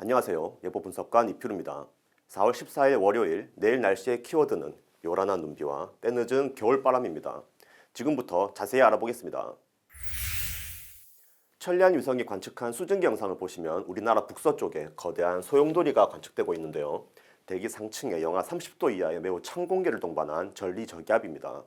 안녕하세요. 예보 분석관 이필우입니다. 4월 14일 월요일 내일 날씨의 키워드는 요란한 눈비와 때늦은 겨울바람입니다. 지금부터 자세히 알아보겠습니다. 천리안 위성이 관측한 수증기 영상을 보시면 우리나라 북서쪽에 거대한 소용돌이가 관측되고 있는데요. 대기 상층에 영하 30도 이하의 매우 찬 공기를 동반한 전리 저기압입니다.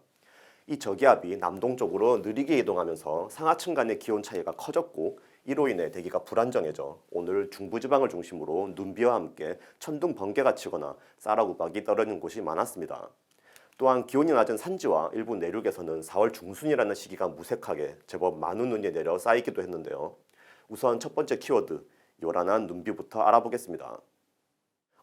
이 저기압이 남동쪽으로 느리게 이동하면서 상하층 간의 기온 차이가 커졌고 이로 인해 대기가 불안정해져 오늘 중부지방을 중심으로 눈비와 함께 천둥 번개가 치거나 쌀아우박이 떨어지는 곳이 많았습니다. 또한 기온이 낮은 산지와 일부 내륙에서는 4월 중순이라는 시기가 무색하게 제법 많은 눈이 내려 쌓이기도 했는데요. 우선 첫 번째 키워드 요란한 눈비부터 알아보겠습니다.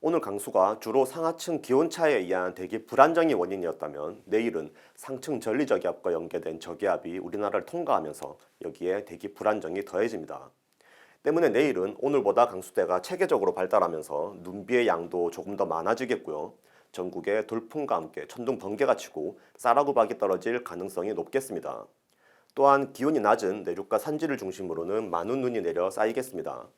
오늘 강수가 주로 상하층 기온 차에 의한 대기 불안정이 원인이었다면 내일은 상층 전리 저기압과 연계된 저기압이 우리나라를 통과하면서 여기에 대기 불안정이 더해집니다. 때문에 내일은 오늘보다 강수대가 체계적으로 발달하면서 눈비의 양도 조금 더 많아지겠고요. 전국에 돌풍과 함께 천둥 번개가 치고 쌀아구박이 떨어질 가능성이 높겠습니다. 또한 기온이 낮은 내륙과 산지를 중심으로는 많은 눈이 내려 쌓이겠습니다.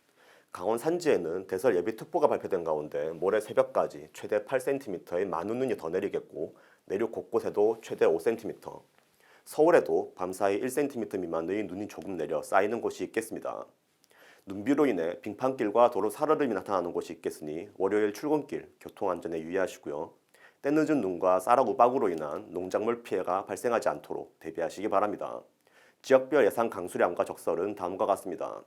강원 산지에는 대설 예비 특보가 발표된 가운데 모레 새벽까지 최대 8cm의 많은 눈이 더 내리겠고 내륙 곳곳에도 최대 5cm, 서울에도 밤사이 1cm 미만의 눈이 조금 내려 쌓이는 곳이 있겠습니다. 눈비로 인해 빙판길과 도로 살얼음이 나타나는 곳이 있겠으니 월요일 출근길 교통안전에 유의하시고요. 때늦은 눈과 쌀아우박으로 인한 농작물 피해가 발생하지 않도록 대비하시기 바랍니다. 지역별 예상 강수량과 적설은 다음과 같습니다.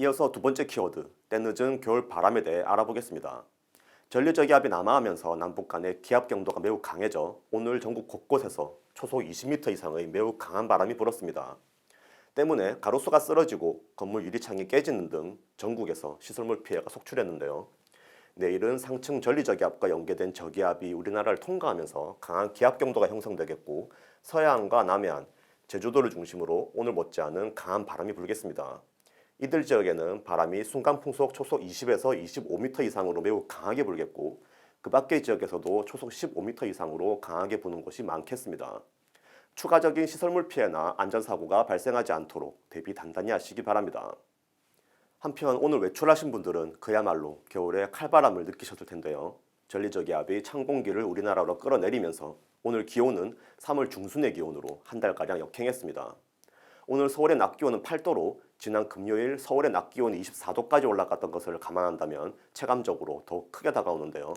이어서 두 번째 키워드, 때늦은 겨울 바람에 대해 알아보겠습니다. 전류저기압이 남하하면서 남북 간의 기압 경도가 매우 강해져 오늘 전국 곳곳에서 초속 20m 이상의 매우 강한 바람이 불었습니다. 때문에 가로수가 쓰러지고 건물 유리창이 깨지는 등 전국에서 시설물 피해가 속출했는데요. 내일은 상층 전리저기압과 연계된 저기압이 우리나라를 통과하면서 강한 기압 경도가 형성되겠고 서해안과 남해안, 제주도를 중심으로 오늘 못지않은 강한 바람이 불겠습니다. 이들 지역에는 바람이 순간 풍속 초속 20에서 25m 이상으로 매우 강하게 불겠고 그 밖의 지역에서도 초속 15m 이상으로 강하게 부는 곳이 많겠습니다. 추가적인 시설물 피해나 안전사고가 발생하지 않도록 대비 단단히 하시기 바랍니다. 한편 오늘 외출하신 분들은 그야말로 겨울에 칼바람을 느끼셨을 텐데요. 전리저기압이 찬 공기를 우리나라로 끌어내리면서 오늘 기온은 3월 중순의 기온으로 한 달가량 역행했습니다. 오늘 서울의 낮 기온은 8도로 지난 금요일 서울의 낮 기온이 24도까지 올라갔던 것을 감안한다면 체감적으로 더욱 크게 다가오는데요.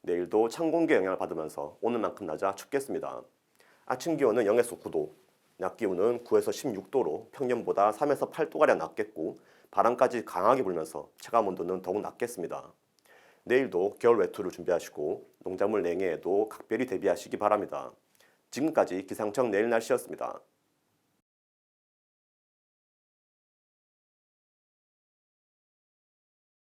내일도 찬 공기 영향을 받으면서 오늘만큼 낮아 춥겠습니다. 아침 기온은 0에서 9도, 낮 기온은 9에서 16도로 평년보다 3에서 8도가량 낮겠고 바람까지 강하게 불면서 체감 온도는 더욱 낮겠습니다. 내일도 겨울 외투를 준비하시고 농작물 냉해에도 각별히 대비하시기 바랍니다. 지금까지 기상청 내일 날씨였습니다.